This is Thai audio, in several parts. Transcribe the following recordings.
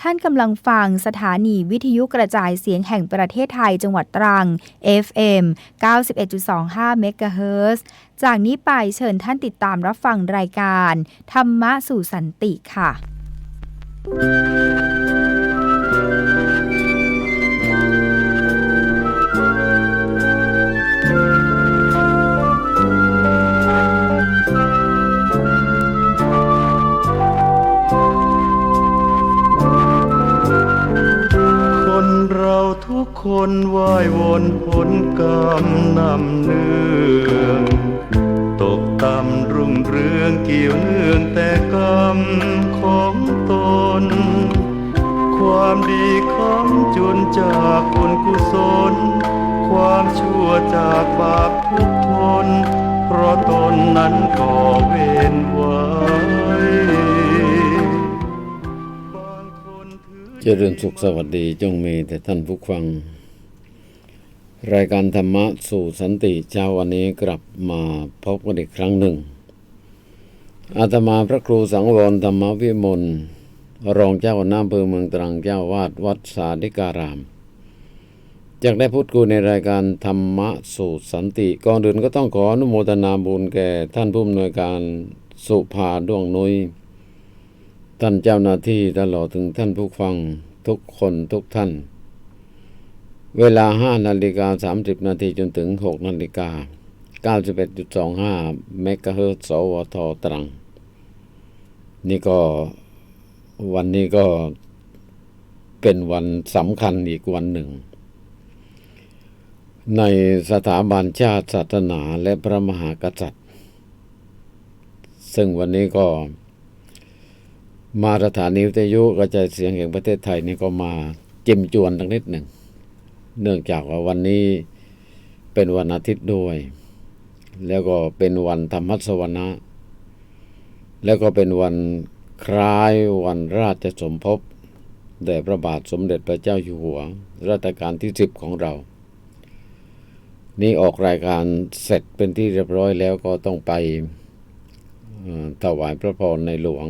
ท่านกำลังฟังสถานีวิทยุกระจายเสียงแห่งประเทศไทยจังหวัดตรัง FM 91.25เมกะเฮิรตซ์จากนี้ไปเชิญท่านติดตามรับฟังรายการ ธรรมะสู่สันติค่ะ คนว่ายวนผลกรรมนำเนื่องตกต่ำรุ่งเรืองเกี่ยวเนื่องแต่กรรมของตน ความดีคำจุนจากบุญกุศล ความชั่วจากบาปทุกทน เพราะตนนั้นก่อเวร เจริญสุขสวัสดีจงมีแต่ท่านผู้ฟัง รายการธรรมะสู่สันติเช้าวันนี้กลับมาพบกันอีกครั้งหนึ่ง อาตมาพระครูสังวรธรรมวิมลรองเจ้าหน้าอำเภอเมืองตรังเจ้าวาดวัดสาธิการามจะได้พูดคุยในรายการธรรมะสู่สันติก่อนอื่นก็ต้องขออนุโมทนาบุญแก่ท่านผู้อำนวยการสุภาดวงนุย ท่านเจ้าหน้าที่ตลอดถึงท่านผู้ฟังทุกคนทุกท่าน เวลา5นาฬิกา30นาทีจนถึง6นาฬิกา91.25เมกะเฮิร์ตซ์สวทตรัง นี่ก็วันนี้ก็เป็นวันสำคัญอีกวันหนึ่ง ในสถาบันชาติศาสนาและพระมหากษัตริย์ ซึ่งวันนี้ก็ มาสถานีวิทยุกระจายเสียงแห่งประเทศไทยนี่ก็มาจิ้มจวนตั้งนิดหนึ่ง เนื่องจากว่าวันนี้เป็นวันอาทิตย์ด้วย แล้วก็เป็นวันธรรมสวนะ แล้วก็เป็นวันคล้ายวันราชสมภพแด่พระบาทสมเด็จพระเจ้าอยู่หัว รัชกาลที่สิบของเรา นี่ออกรายการเสร็จเป็นที่เรียบร้อยแล้วก็ต้องไปต่อถวายพระพรในหลวง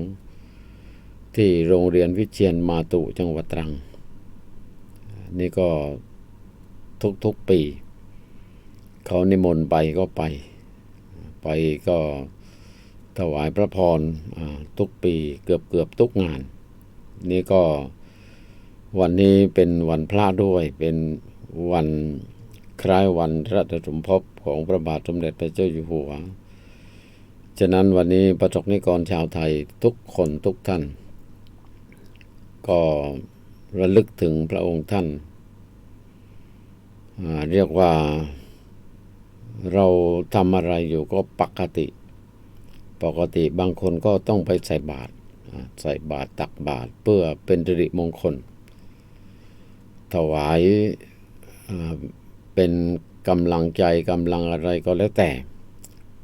ที่โรงเรียนวิเชียนมาตุจังหวัดตรัง นี่ก็ทุกๆปี เขานิมนต์ไปก็ไป ไปก็ถวายพระพรทุกปีเกือบเกือบทุกงาน นี่ก็วันนี้เป็นวันพระด้วย เป็นวันคล้ายวันรัชสมภพของพระบาทสมเด็จพระเจ้าอยู่หัว ฉะนั้นวันนี้ประสบนิกรชาวไทยทุกคนทุกท่าน ก็ระลึกถึงพระองค์ท่าน เรียกว่าเราทำอะไรอยู่ก็ปกติ ปกติบางคนก็ต้องไปใส่บาตรใส่บาตรตักบาตรเพื่อเป็นสิริมงคล ถวายเป็นกำลังใจกำลังอะไรก็แล้วแต่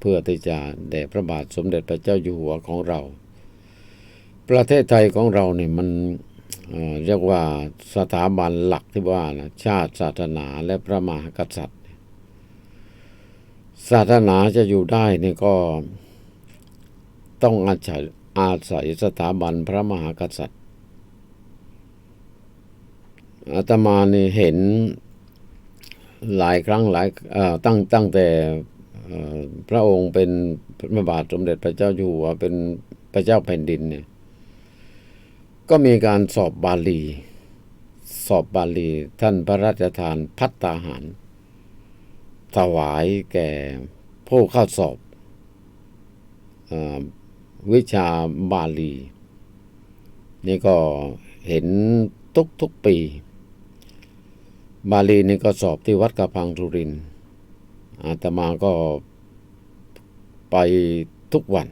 เพื่อที่จะแด่พระบาทสมเด็จพระเจ้าอยู่หัวของเรา ประเทศไทยของเราเนี่ยมัน เรียกว่าสถาบันหลักที่ว่านะชาติศาสนาและพระมหากษัตริย์ ศาสนาจะอยู่ได้นี่ก็ต้องอาศัยอาศัยสถาบันพระมหากษัตริย์อาตมานี่เห็นหลายครั้งหลายตั้งตั้งแต่พระองค์เป็นพระบาทสมเด็จพระเจ้าอยู่หัวเป็นพระเจ้าแผ่นดินเนี่ย ก็มีการสอบบาลี สอบบาลีท่านพระราชทานพัตตาหาร ถวายแก่ผู้เข้าสอบอวิชาบาลี นี่ก็เห็นทุกทุกปี บาลีนี่ก็สอบที่วัดกระพังทุรินอาตมาก็ไปทุกวัน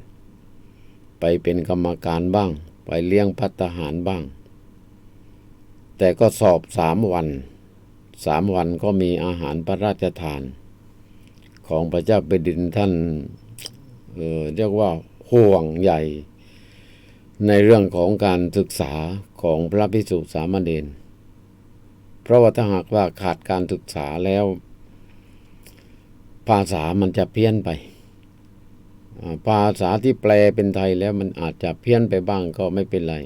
ไปเป็นกรรมการบ้าง ไปเลี้ยงพัตตาหารบ้าง แต่ก็สอบสามวัน สามวันก็มีอาหารพระราชทาน ของพระเจ้าแผ่นดินท่านเออเรียกว่าห่วงใหญ่ ในเรื่องของการศึกษาของพระภิกษุสามเณรเพราะว่าถ้าหากว่าขาดการศึกษาแล้ว ภาษามันจะเพี้ยนไป ภาษาที่แปลเป็นไทยแล้วมันอาจจะเพี้ยนไปบ้างก็ไม่เป็นไร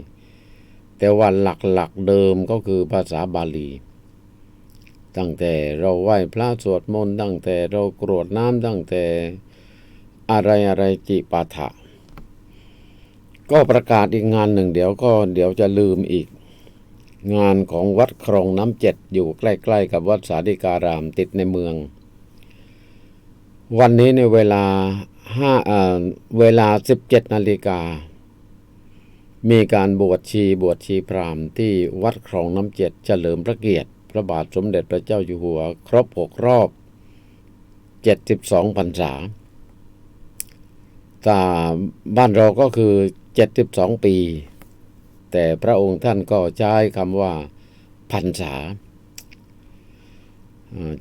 แต่ว่าหลักๆเดิมก็คือภาษาบาลี ตั้งแต่เราไหว้พระสวดมนต์ตั้งแต่เรากรวดน้ำตั้งแต่อะไรอะไรจิปาถะ ก็ประกาศอีกงานหนึ่งเดี๋ยวก็เดี๋ยวจะลืมอีก งานของวัดครองน้ำเจ็ดอยู่ใกล้ ๆ กับวัดสาธิการามติดในเมือง วันนี้ในเวลาห้าเออเวลา17นาฬิกา มีการบวชชีบวชชีพราหมณ์ที่วัดครองน้ำเจ็ดเฉลิมพระเกียรติ พระบาทสมเด็จพระเจ้าอยู่หัว ครบหกรอบ72พรรษาแต่บ้านเราก็คือ72ปี แต่พระองค์ท่านก็ใช้คำว่าพรรษา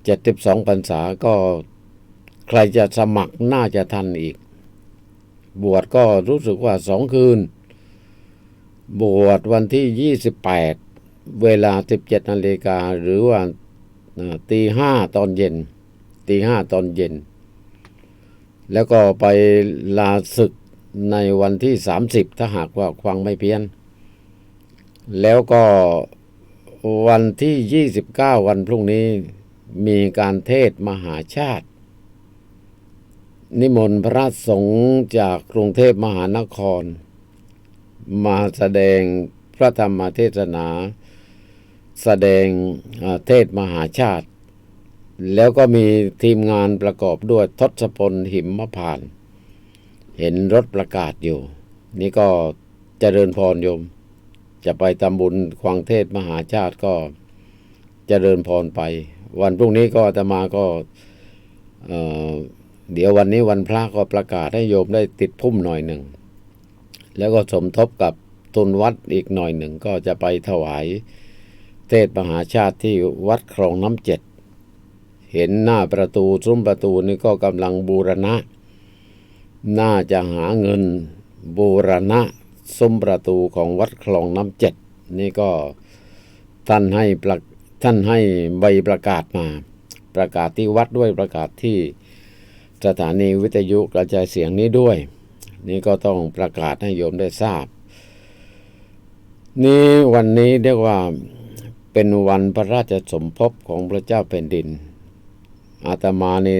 เจ็ดสิบสองพรรษาก็ ใครจะสมัครน่าจะทันอีก บวชก็รู้สึกว่าสองคืน บวชวันที่ 28 เวลา 17นาฬิกาหรือว่าตีห้าตอนเย็น ตีห้าตอนเย็น แล้วก็ไปลาศึกในวันที่ 30 ถ้าหากว่าฟังไม่เพี้ยน แล้วก็วันที่ 29 วันพรุ่งนี้มีการเทศมหาชาติ นิมนต์พระสงฆ์จากกรุงเทพมหานคร มาแสดงพระธรรมเทศนา แสดงเทศมหาชาติ แล้วก็มีทีมงานประกอบด้วยทศพลหิมมพาน เห็นรถประกาศอยู่ นี่ก็เจริญพรโยม จะไปทำบุญควางเทศมหาชาติก็เจริญพรไป วันพรุ่งนี้ก็อาตมาก็ เดี๋ยววันนี้วันพระก็ประกาศให้โยมได้ติดพุ่มหน่อยหนึ่ง แล้วก็สมทบกับทุนวัดอีกหน่อยหนึ่งก็จะไปถวายเทศมหาชาติที่วัดคลองน้ำเจ็ด เห็นหน้าประตูซุ้มประตูนี่ก็กำลังบูรณะ น่าจะหาเงินบูรณะซุ้มประตูของวัดคลองน้ำเจ็ด นี่ก็ท่านให้ท่านให้ใบประกาศมา ประกาศที่วัดด้วยประกาศที่ สถานีวิทยุกระจายเสียงนี้ด้วย นี่ก็ต้องประกาศให้โยมได้ทราบ นี่วันนี้เรียกว่าเป็นวันพระราชสมภพของพระเจ้าแผ่นดิน อาตมานี่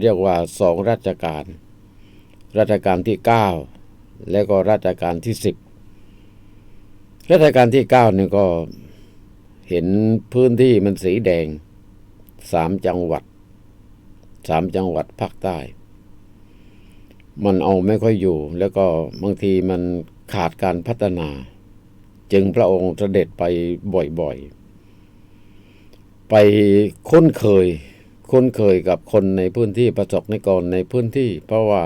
เรียกว่าสองราชการรัชกาลที่เก้าแล้วก็รัชกาลที่สิบรัชกาลที่เก้านี่ก็เห็นพื้นที่มันสีแดงสามจังหวัด สามจังหวัดภาคใต้ มันเอาไม่ค่อยอยู่ แล้วก็บางทีมันขาดการพัฒนา จึงพระองค์เสด็จไปบ่อยๆ ไปคุ้นเคย คุ้นเคยกับคนในพื้นที่ประสบในิกรในพื้นที่ เพราะว่า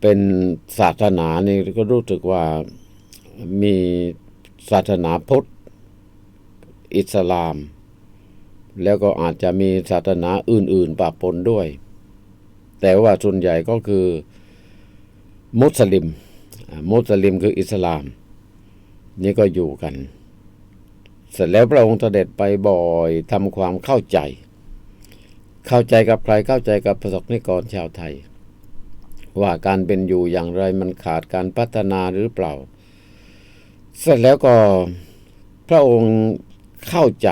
เป็นศาสนานี่ก็รู้สึกว่ามีศาสนาพุทธอิสลาม แล้วก็อาจจะมีศาสนาอื่น ๆปะปนด้วย แต่ว่าส่วนใหญ่ก็คือมุสลิม มุสลิมคืออิสลาม นี่ก็อยู่กัน เสร็จแล้วพระองค์เสด็จไปบ่อยทำความเข้าใจ เข้าใจกับใครเข้าใจกับประสบนิกรชาวไทย ว่าการเป็นอยู่อย่างไรมันขาดการพัฒนาหรือเปล่า เสร็จแล้วก็พระองค์เข้าใจ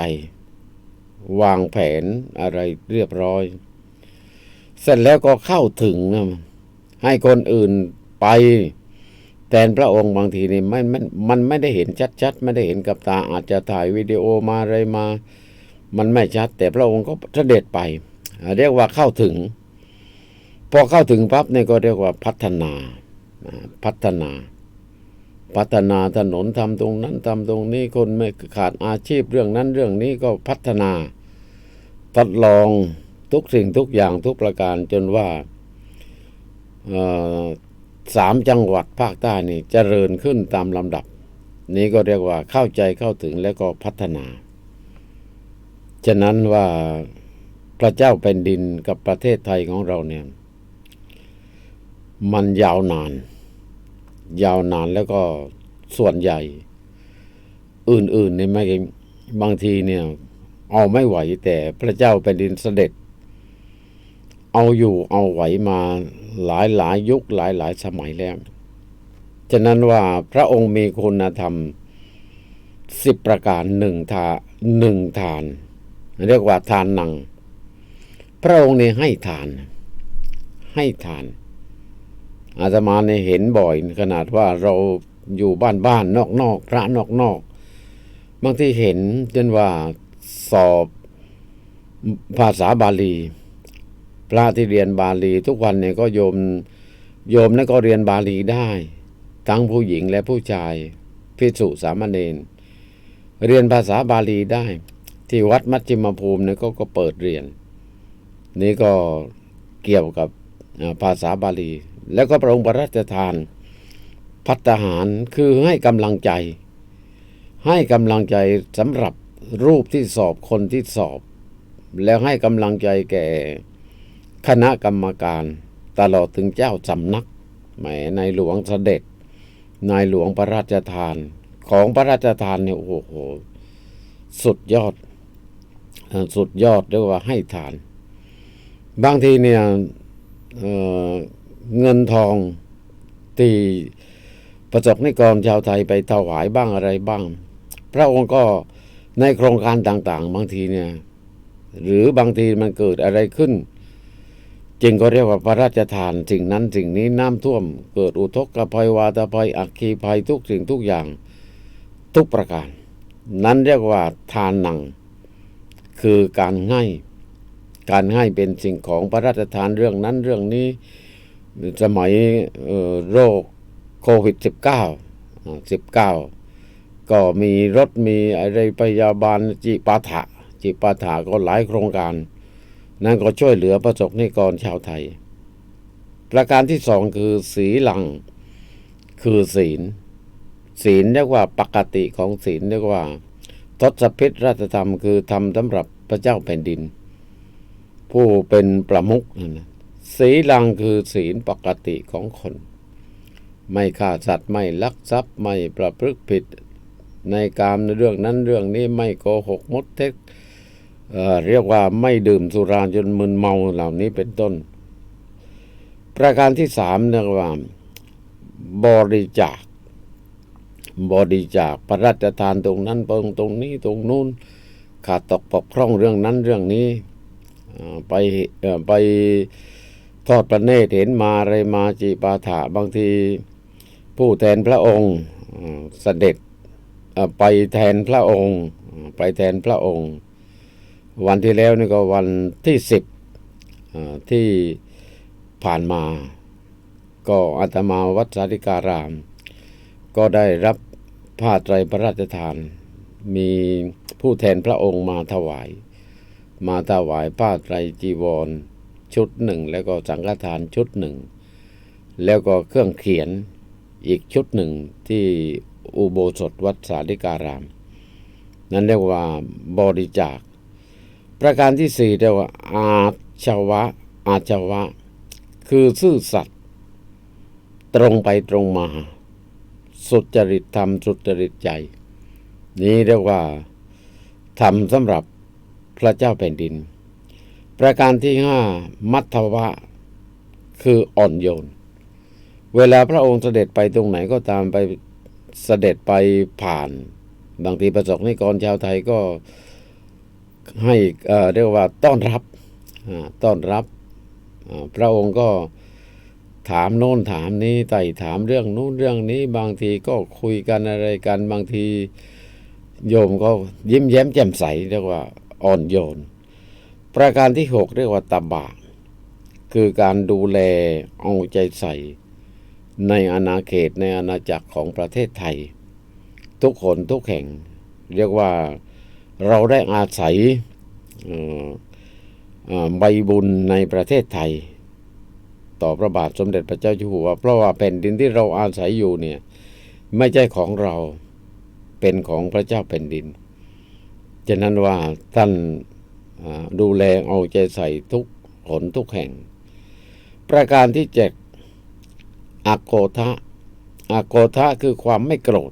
วางแผนอะไรเรียบร้อย เสร็จแล้วก็เข้าถึงนะให้คนอื่นไปแทนพระองค์บางทีนี่ไม่มันมันไม่ได้เห็นชัดๆไม่ได้เห็นกับตาอาจจะถ่ายวิดีโอมาอะไรมา มันไม่ชัด แต่พระองค์ก็เสด็จไป เรียกว่าเข้าถึง พอเข้าถึงปั๊บเนี่ยก็เรียกว่าพัฒนาพัฒนา พัฒนาถนนทำตรงนั้นทำตรงนี้คนไม่ขาดอาชีพเรื่องนั้นเรื่องนี้ก็พัฒนาทดลองทุกสิ่งทุกอย่างทุกประการจนว่าสามจังหวัดภาคใต้นี่เจริญขึ้นตามลำดับ นี้ก็เรียกว่าเข้าใจเข้าถึงแล้วก็พัฒนา ฉะนั้นว่าพระเจ้าแผ่นดินกับประเทศไทยของเราเนี่ย มันยาวนาน ยาวนานแล้วก็ส่วนใหญ่ อื่นๆเนี่ยไม่บางทีเนี่ย เอาไม่ไหวแต่พระเจ้าแผ่นดินเสด็จ เอาอยู่เอาไหวมาหลายหลายยุคหลายหลายสมัยแล้ว ฉะนั้นว่าพระองค์มีคุณธรรมสิบประการหนึ่งทาหนึ่งทาน เรียกว่าทานหนัง พระองค์นี่ให้ทาน ให้ทาน อาตมาเนี่ยเห็นบ่อย ขนาดว่าเราอยู่บ้านบ้านนอกนอกพระนอกนอกบางที่เห็นจนว่าสอบภาษาบาลี พระที่เรียนบาลี ทุกวันเนี่ยก็โยมโยมนั่นก็เรียนบาลีได้ ทั้งผู้หญิงและผู้ชายพิสุสามเณรเรียนภาษาบาลีได้ ที่วัดมัชฌิมภูมิเนี่ยก็ก็เปิดเรียน นี่ก็เกี่ยวกับภาษาบาลี แล้วก็พระองค์พระราชทานพัฒหารคือให้กำลังใจ ให้กำลังใจสำหรับรูปที่สอบคนที่สอบ แล้วให้กำลังใจแก่คณะกรรมการตลอดถึงเจ้าสำนักแหมในหลวงเสด็จนายหลวงพระราชทานของพระราชทานเนี่ยโอ้โหสุดยอด สุดยอดเรียกว่าให้ทาน บางทีเนี่ย เงินทองที่ประสบนิกรชาวไทยไปถวายบ้างอะไรบ้าง พระองค์ก็ในโครงการต่างๆ บางทีเนี่ย หรือบางทีมันเกิดอะไรขึ้น จึงก็เรียกว่าพระราชทานสิ่งนั้นสิ่งนี้น้ำท่วม เกิดอุทกภัยวาตภัย อัคคีภัยทุกสิ่งทุกอย่างทุกประการ นั้นเรียกว่าทานหนัง คือการให้ การให้เป็นสิ่งของพระราชทานเรื่องนั้นเรื่องนี้ สมัยโรคโควิด -19 อ่า19 ก็มีรถมีอะไรพยาบาลจิปาถะ จิปาถะก็หลายโครงการ นั่นก็ช่วยเหลือประสบนิกรชาวไทย ประการที่สองคือสีลังคือศีล ศีลเรียกว่าปกติของศีลเรียกว่าทศพิธราชธรรมคือทำสำหรับพระเจ้าแผ่นดิน ผู้เป็นประมุขนะ ศีลังคือศีลปกติของคน ไม่ฆ่าสัตว์ไม่ลักทรัพย์ไม่ประพฤติผิด ในการในเรื่องนั้นเรื่องนี้ไม่โกหกมดเท็จเเรียกว่าไม่ดื่มสุราจนมึนเมาเหล่านี้เป็นต้น ประการที่สามเรียกว่าบริจาคบริจาคพระราชทานตรงนั้นตรงตรงนี้ตรงนู้นขาดตกปกพร่องเรื่องนั้นเรื่องนี้ไปไป ทอดประเนตรเห็นมาอะไรมาจีปาถะบางที ผู้แทนพระองค์เสด็จไปแทนพระองค์ ไปแทนพระองค์ วันที่แล้วนี่ก็วันที่สิบที่ผ่านมา ก็อาตมาวัดสาธิการาม ก็ได้รับผ้าไตรพระราชทาน มีผู้แทนพระองค์มาถวาย มาถวายผ้าไตรจีวร ชุดหนึ่ง แล้วก็สังฆทานชุดหนึ่ง แล้วก็เครื่องเขียนอีกชุดหนึ่งที่อุโบสถวัดสาธิการาม นั่นเรียกว่าบริจาค ประการที่สี่เรียกว่า อาชวะ อาชวะ คือซื่อสัตย์ตรงไปตรงมา สุจริตธรรมสุจริตใจ นี้เรียกว่าทำสำหรับพระเจ้าแผ่นดิน ประการที่ห้ามัทวะ คืออ่อนโยน เวลาพระองค์เสด็จไปตรงไหนก็ตามไปเสด็จไปผ่าน บางทีประสบนิกรชาวไทยก็ให้เรียกว่าต้อนรับต้อนรับ พระองค์ก็ถามโน้นถามนี้ไต่ถามเรื่องนู้นเรื่องนี้ บางทีก็คุยกันอะไรกัน บางทีโยมก็ยิ้มแย้มแจ่มใสเรียกว่าอ่อนโยน ประการที่หกเรียกว่าตบะคือการดูแลเอาใจใส่ ในอาณาเขตในอาณาจักรของประเทศไทย ทุกคนทุกแห่ง เรียกว่าเราได้อาศัยใบบุญในประเทศไทย ต่อพระบาทสมเด็จพระเจ้าอยู่หัวเพราะว่าแผ่นดินที่เราอาศัยอยู่เนี่ยไม่ใช่ของเราเป็นของพระเจ้าแผ่นดินฉะนั้นว่าท่าน ดูแลเอาใจใส่ทุกหนทุกแห่ง ประการที่เจ็ดอโกทะอโกทะคือความไม่โกรธ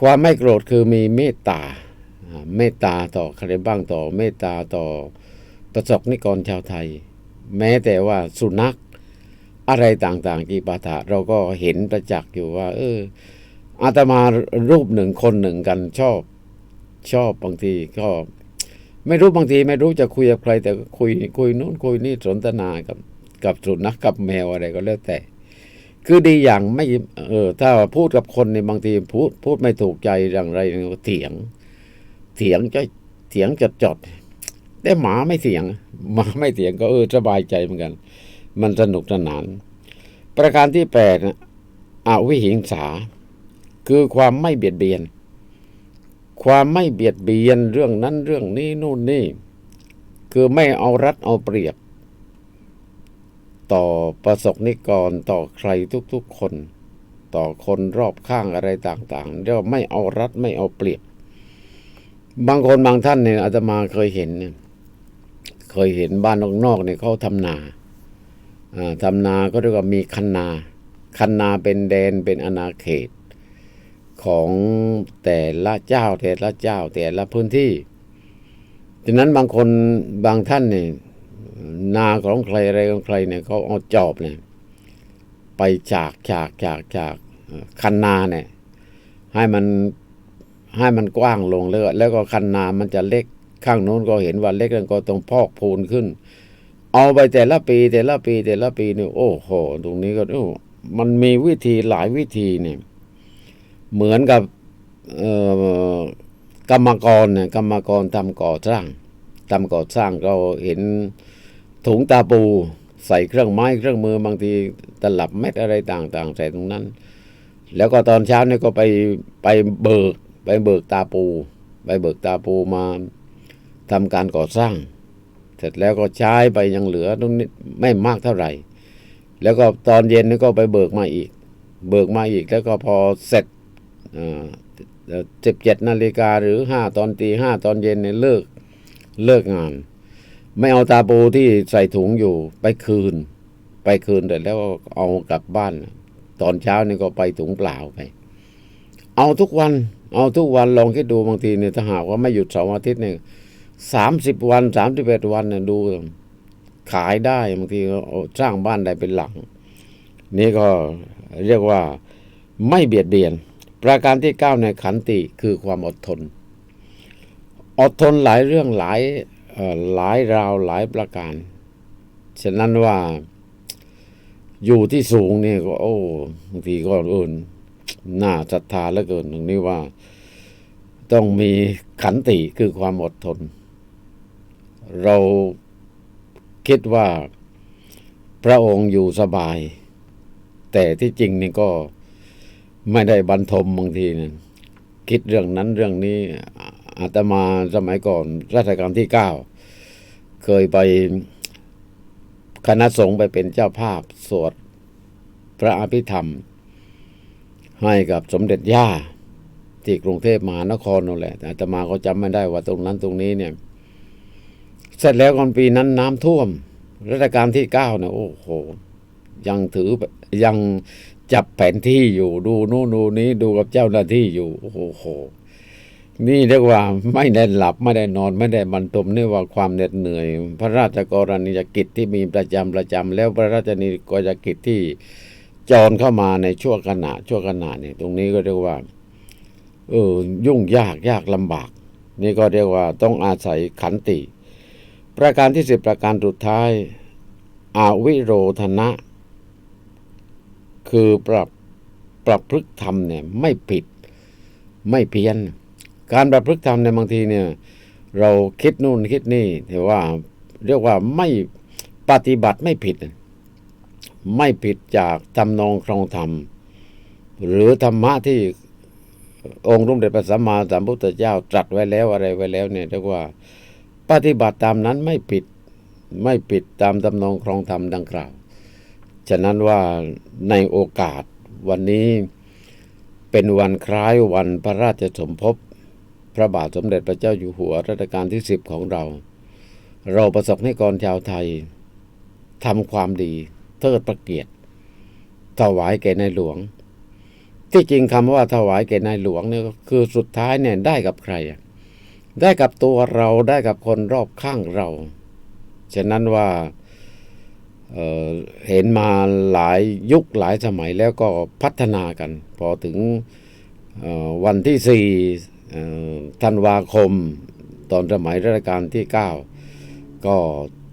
ความไม่โกรธคือมีเมตตา เมตตาต่อใครบ้างต่อเมตตาต่อประสบนิกรชาวไทย แม้แต่ว่าสุนัขอะไรต่างๆกีปาถะเราก็เห็นประจักษ์อยู่ว่า เอออาตมารูปหนึ่งคนหนึ่งกันชอบ ชอบบางทีก็ ไม่รู้บางทีไม่รู้จะคุยกับใคร แต่คุยคุยนู้นคุยนี่สนทนากับกับสุนัขกับแมวอะไรก็แล้วแต่ คือดีอย่างไม่เออถ้าพูดกับคนในยบางทีพูดพูดไม่ถูกใจอย่างไรเถียง เถียงจะเถียงจดจดแต่หมาไม่เถียงหมาไม่เถียงก็เออสบายใจเหมือนกัน มันสนุกสนาน ประการที่แปดอวิหิงสา คือความไม่เบียดเบียน ความไม่เบียดเบียนเรื่องนั้นเรื่องนี้นู่นนี่ คือไม่เอารัดเอาเปรียบ ต่อประสบนิกรต่อใครทุกๆคน ต่อคนรอบข้างอะไรต่างๆเรียกว่าไม่เอารัดไม่เอาเปรียบ บางคนบางท่านเนี่ยอาตมาเคยเห็นเนี่ยเคยเห็นบ้านนอกๆเนี่ยเขาทำนาอ่าทำนาก็เรียกว่ามีคันนา คันนาเป็นแดนเป็นอาณาเขต ของแต่ละเจ้า แต่ละเจ้า แต่ละพื้นที่ดังนั้นบางคนบางท่านเนี่ยนาของใครอะไรของใครเนี่ยเขาเอาจอบเนี่ย ไปจากจากจากจากคันนาเนี่ย ให้มันให้มันกว้างลงแล้วแล้วก็คันนามันจะเล็กข้างโน้นก็เห็นว่าเล็กแล้วก็ต้องพอกพูนขึ้น เอาไปแต่ละปีแต่ละปีแต่ละปีเนี่ยโอ้โห ตรงนี้ก็โอ้มันมีวิธีหลายวิธีเนี่ย เหมือนกับกรรมกรเนี่ยกรรมกรทำก่อสร้างทำก่อสร้างเราเห็นถุงตาปูใส่เครื่องไม้เครื่องมือบางทีตลับเม็ดอะไรต่างๆใส่ตรงนั้น แล้วก็ตอนเช้าเนี่ยก็ไปไปเบิกไปเบิกตาปู ไปเบิกตาปูมาทำการก่อสร้าง เสร็จแล้วก็ใช้ไปยังเหลือตรงนี้ไม่มากเท่าไหร่ แล้วก็ตอนเย็นนี่ก็ไปเบิกมาอีก เบิกมาอีกแล้วก็พอเสร็จ สิบเจ็ดนาฬิกาหรือห้าตอนตีห้าตอนเย็นเนี่ยเลิกเลิกงาน ไม่เอาตาปูที่ใส่ถุงอยู่ไปคืน ไปคืนแต่แล้วเอากลับบ้าน ตอนเช้านี่ก็ไปถุงเปล่าไป เอาทุกวัน เอาทุกวันลองคิดดูบางทีเนี่ยถ้าหากว่าไม่หยุดเสาร์อาทิตย์เนี่ยสามสิบวันสามสิบเอ็ดวันเนี่ยดู ขายได้บางทีก็เอาสร้างบ้านได้เป็นหลัง นี่ก็เรียกว่าไม่เบียดเบียน ประการที่เก้าในขันติคือความอดทน อดทนหลายเรื่องหลายหลายราวหลายประการ ฉะนั้นว่าอยู่ที่สูงเนี่ยก็ โอ้บางทีก็เอินน่าศรัทธาเหลือเกินตรงนี้ว่า ต้องมีขันติคือความอดทน เราคิดว่าพระองค์อยู่สบาย แต่ที่จริงนี่ก็ ไม่ได้บรรทมบางทีเนะคิดเรื่องนั้นเรื่องนี้อาตมาสมัยก่อนรัชกาลที่เก้าเคยไปคณะสงฆ์ไปเป็นเจ้าภาพสวดพระอภิธรรม ให้กับสมเด็จย่าที่กรุงเทพมหานครนั่นแหละอาตมาก็จำไม่ได้ว่าตรงนั้นตรงนี้เนี่ย เสร็จแล้วก่อนปีนั้นน้ำท่วมรัชกาลที่เก้าเนี่ยโอ้โห ยังถือยัง จับแผนที่อยู่ดูนู่นดูนี้ดูกับเจ้าหน้าที่อยู่ โอ้โห นี่เรียกว่าไม่ได้หลับไม่ได้นอนไม่ได้บรรทมนี่ว่าความเหน็ดเหนื่อย พระราชกรณียกิจที่มีประจำประจำแล้วพระราชนิกรกิจที่จรเข้ามาในช่วงขณะช่วงขณะนี่ตรงนี้ก็เรียกว่า เออยุ่งยากยากลำบาก นี่ก็เรียกว่าต้องอาศัยขันติ ประการที่สิบประการสุดท้ายอาวิโรธนะ คือปรับปรับพฤติธรรมเนี่ยไม่ผิดไม่เพี้ยน การประพฤติธรรมในยบางทีเนี่ย เราคิดนู่นคิดนี่แต่ว่าเรียกว่าไม่ปฏิบัติไม่ผิด ไม่ผิดจากทำนองครองธรรม หรือธรรมะที่องค์รุ่มเด็จพระสัมมาสัมพุทธเจ้าตรัสไว้แล้วอะไรไว้แล้วเนี่ยเรียกว่าปฏิบัติตามนั้นไม่ผิดไม่ผิดตามทำนองครองธรรมดังกล่าว ฉะนั้นว่าในโอกาสวันนี้เป็นวันคล้ายวันพระราชสมภพพระบาทสมเด็จพระเจ้าอยู่หัวรัชกาลที่สิบของเรา เราประสบให้กรชาวไทยทำความดีเทิดพระเกียรติถวายแก่ในหลวง ที่จริงคำว่าถวายแก่ในหลวงเนี่ยคือสุดท้ายเนี่ยได้กับใคร ได้กับตัวเราได้กับคนรอบข้างเรา ฉะนั้นว่า เห็นมาหลายยุคหลายสมัยแล้วก็พัฒนากัน พอถึงวันที่สี่ธันวาคม ตอนสมัยรัชกาลที่ 9 ก็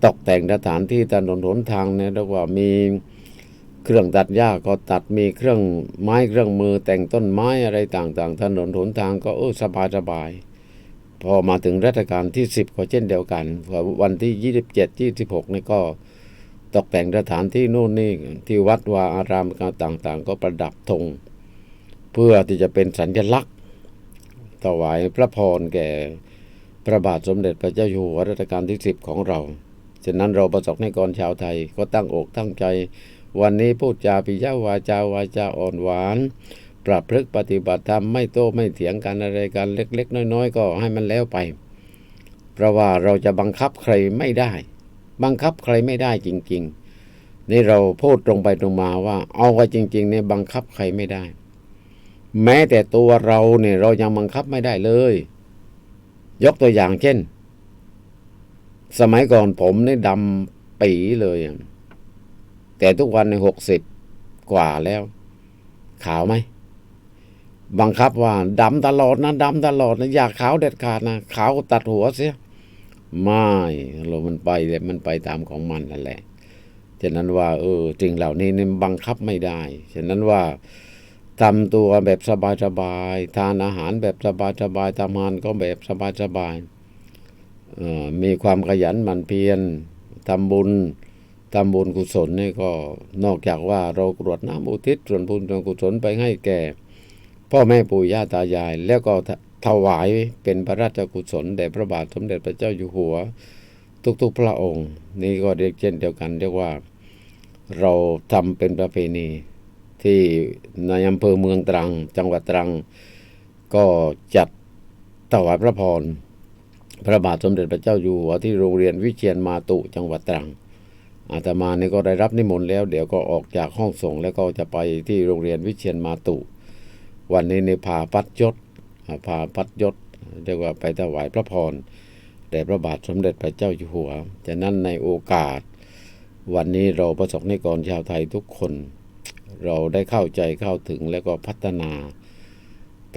ตกแต่งสถานที่ถนนหนทางเนี่ยเรียกว่ามีเครื่องตัดหญ้าก็ตัดมีเครื่องไม้เครื่องมือแต่งต้นไม้อะไรต่างๆ ถนนหนทางก็เออสบายสบายพอมาถึงรัชกาลที่ 10 ก็เช่นเดียวกันวันที่ 27 26นี่ก็ ตกแต่งสถานที่นู่นนี่ที่วัดวาอารามต่าง ๆ ก็ประดับธงเพื่อที่จะเป็นสัญลักษณ์ถวายพระพรแก่พระบาทสมเด็จพระเจ้าอยู่หัวรัชกาลที่10ของเราฉะนั้นเราประสบในกรชาวไทยก็ตั้งอกตั้งใจ วันนี้พูดจาปิยวาจาวาจาอ่อนหวาน ปรับพฤกปฏิบัติธรรมไม่โต้ไม่เถียงกันอะไรกันเล็ก ๆ น้อย ๆ ก็ให้มันแล้วไป เพราะว่าเราจะบังคับใครไม่ได้ บังคับใครไม่ได้จริง ๆ นี่เราพูดตรงไปตรงมาว่า เอาไว้จริงๆเนี่ยบังคับใครไม่ได้ แม้แต่ตัวเราเนี่ยเรายังบังคับไม่ได้เลย ยกตัวอย่างเช่น สมัยก่อนผมเนี่ยดำปีเลย แต่ทุกวันในหกสิบกว่าแล้ว ขาวไหมบังคับว่าดำตลอดนะดำตลอดนะอยากขาวเด็ดขาดนะขาวตัดหัวเสีย ไม่เรามันไปเลยมันไปตามของมันนั่นแหละ ฉะนั้นว่า เออสิ่งเหล่านี้นี่บังคับไม่ได้ ฉะนั้นว่าทำตัวแบบสบายๆทานอาหารแบบสบายๆทำงานก็แบบสบายๆอ่อมีความขยันหมั่นเพียรทำบุญทำบุญกุศลนี่ก็นอกจากว่าเรากรวดน้ำอุทิศส่วนบุญส่วนกุศลไปให้แก่ พ่อแม่ปู่ย่าตายาย แล้วก็ ถวายเป็นพระราชกุศลแด่พระบาทสมเด็จพระเจ้าอยู่หัว ทุกๆพระองค์ นี่ก็เรียกเช่นเดียวกันเรียกว่าเราทำเป็นประเพณี ที่ในอำเภอเมืองตรัง จังหวัดตรัง ก็จัดถวายพระพรพระบาทสมเด็จพระเจ้าอยู่หัวที่โรงเรียนวิเชียนมาตุจังหวัดตรังอาตมานี่ก็ได้รับนิมนต์แล้ว เดี๋ยวก็ออกจากห้องส่งแล้วก็จะไปที่โรงเรียนวิเชียนมาตุ วันนี้ในพาพัดยศ พาพัดยศเรียกว่าไปถวายพระพรแด่พระบาทสมเด็จพระเจ้าอยู่หัวฉะนั้นในโอกาส วันนี้เราประสบนิกรชาวไทยทุกคน เราได้เข้าใจเข้าถึงแล้วก็พัฒนา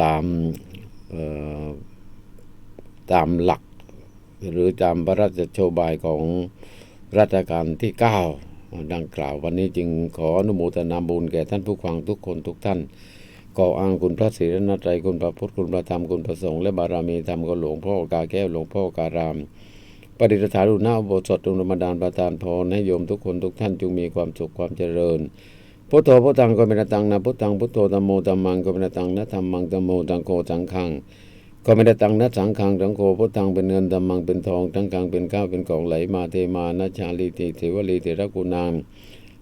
ตามตามหลัก หรือตามพระราชโชบายของรัชกาลที่ 9 ดังกล่าววันนี้จึงขออนุโมทนาบุญแก่ท่านผู้ฟังทุกคนทุกท่าน ก็อ้างคุณพระศรีรัตนตรัยคุณพระพุทธคุณพระธรรมคุณพระสงฆ์และบารมีธรรมก็หลวงพ่อกาแก้วหลวงพ่อกา รามปฏิสถานอุณาอุโบสถองค์ธรรมดานประทานพรให้โยมทุกคนทุกท่านจงมีความสุขความเจริญพุทโธพุทธังก็เป็นตังนะพุทธังพุทโธธัมโมธัมมังก็เป็นตังนะธัมมังธัมโมธังโฆสังฆังก็เป็นตังนะสังฆังสังโฆพุทธังเป็นเงินธัมมังเป็นทองทั้งกังเป็นข้าวเป็นของไหลมาเทมานะชาลีติเทวลีเทระกุณาม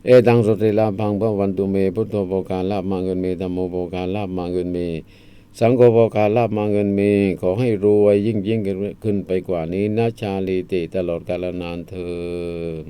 เอตังสติลาพังพระวันตุเมพุทโธโภการลาภมาเงินเมธัมโมโภการลาภมาเงินเม สังโฆโภการลาภมาเงินเม ขอให้รวยยิ่งยิ่งขึ้นไปกว่านี้นะชาลีติตลอดกาลนานเทิน